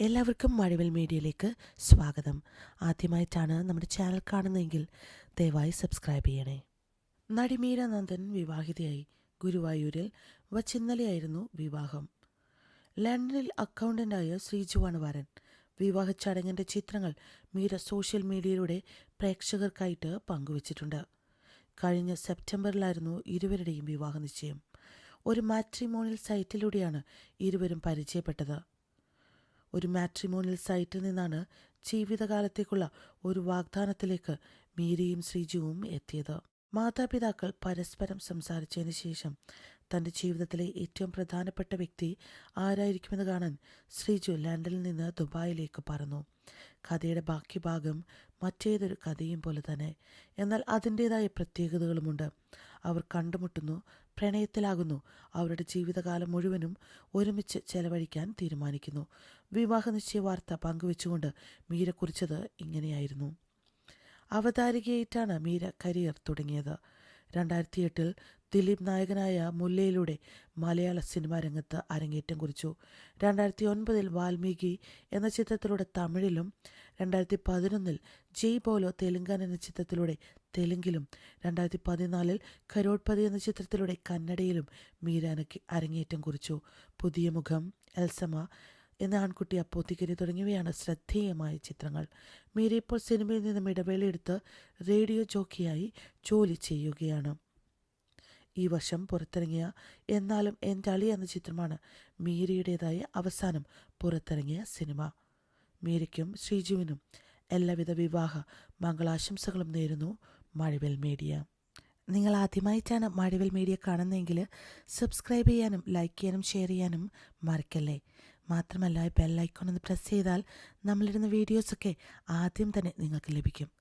എല്ലാവർക്കും മഴവിൽ മീഡിയയിലേക്ക് സ്വാഗതം. ആദ്യമായിട്ടാണ് നമ്മുടെ ചാനൽ കാണുന്നതെങ്കിൽ ദയവായി സബ്സ്ക്രൈബ് ചെയ്യണേ. നടി മീര നന്ദൻ വിവാഹിതയായി ഗുരുവായൂരിൽ വച്ചിന്നലെയായിരുന്നു വിവാഹം. ലണ്ടനിൽ അക്കൗണ്ടന്റായ ശ്രീജുവാണ് വരൻ വിവാഹ ചടങ്ങിന്റെ ചിത്രങ്ങൾ മീര സോഷ്യൽ മീഡിയയിലൂടെ പ്രേക്ഷകർക്കായിട്ട് പങ്കുവച്ചിട്ടുണ്ട്. കഴിഞ്ഞ സെപ്റ്റംബറിലായിരുന്നു ഇരുവരുടെയും വിവാഹ നിശ്ചയം. ഒരു മാട്രിമോണിയൽ സൈറ്റിലൂടെയാണ് ഇരുവരും പരിചയപ്പെട്ടത്. ഒരു മാട്രിമോണിയൽ സൈറ്റിൽ നിന്നാണ് ജീവിതകാലത്തേക്കുള്ള ഒരു വാഗ്ദാനത്തിലേക്ക് മീരയും ശ്രീജുവും എത്തിയത്. മാതാപിതാക്കൾ പരസ്പരം സംസാരിച്ചതിന് ശേഷം തന്റെ ജീവിതത്തിലെ ഏറ്റവും പ്രധാനപ്പെട്ട വ്യക്തി ആരായിരിക്കുമെന്ന് കാണാൻ ശ്രീജു ലണ്ടനിൽ നിന്ന് ദുബായിലേക്ക് പറന്നു. കഥയുടെ ബാക്കി ഭാഗം മറ്റേതൊരു കഥയും പോലെ തന്നെ. എന്നാൽ അതിന്റേതായ പ്രത്യേകതകളുമുണ്ട്. അവർ കണ്ടുമുട്ടുന്നു പ്രണയത്തിലാകുന്നു. അവരുടെ ജീവിതകാലം മുഴുവനും ഒരുമിച്ച് ചെലവഴിക്കാൻ തീരുമാനിക്കുന്നു. വിവാഹ നിശ്ചയ വാർത്ത പങ്കുവെച്ചുകൊണ്ട് മീര കുറിച്ചത് ഇങ്ങനെയായിരുന്നു. അവതാരികയായിട്ടാണ് മീര കരിയർ തുടങ്ങിയത്. രണ്ടായിരത്തി എട്ടിൽ ദിലീപ് നായകനായ മുല്ലയിലൂടെ മലയാള സിനിമാ രംഗത്ത് അരങ്ങേറ്റം കുറിച്ചു. രണ്ടായിരത്തി ഒൻപതിൽ വാൽമീകി എന്ന ചിത്രത്തിലൂടെ തമിഴിലും രണ്ടായിരത്തി പതിനൊന്നിൽ ജയ് ബോലോ തെലുങ്കാന എന്ന ചിത്രത്തിലൂടെ തെലുങ്കിലും രണ്ടായിരത്തി പതിനാലിൽ കരോട്ട്പതി എന്ന ചിത്രത്തിലൂടെ കന്നഡയിലും മീരാനയ്ക്ക് അരങ്ങേറ്റം കുറിച്ചു. പുതിയ മുഖം എൽസമ എന്ന ആൺകുട്ടി അപ്പോത്തിക്കരി തുടങ്ങിയവയാണ് ശ്രദ്ധേയമായ ചിത്രങ്ങൾ. മീര ഇപ്പോൾ സിനിമയിൽ നിന്നും ഇടവേളയെടുത്ത് റേഡിയോ ജോക്കിയായി ജോലി ചെയ്യുകയാണ്. ഈ വശം പുറത്തിറങ്ങിയ എന്നാലും എന്റെ അളി എന്ന ചിത്രമാണ് മീരയുടേതായ അവസാനം പുറത്തിറങ്ങിയ സിനിമ. മീരയ്ക്കും ശ്രീജുവിനും എല്ലാവിധ വിവാഹ മംഗളാശംസകളും നേരുന്നു മഴവിൽ മീഡിയ. നിങ്ങൾ ആദ്യമായിട്ടാണ് മഴവിൽ മീഡിയ കാണുന്നതെങ്കിൽ സബ്സ്ക്രൈബ് ചെയ്യാനും ലൈക്ക് ചെയ്യാനും ഷെയർ ചെയ്യാനും മറക്കല്ലേ. മാത്രമല്ല ബെല്ലൈക്കോൺ ഒന്ന് പ്രസ് ചെയ്താൽ നമ്മളിടുന്ന വീഡിയോസൊക്കെ ആദ്യം തന്നെ നിങ്ങൾക്ക് ലഭിക്കും.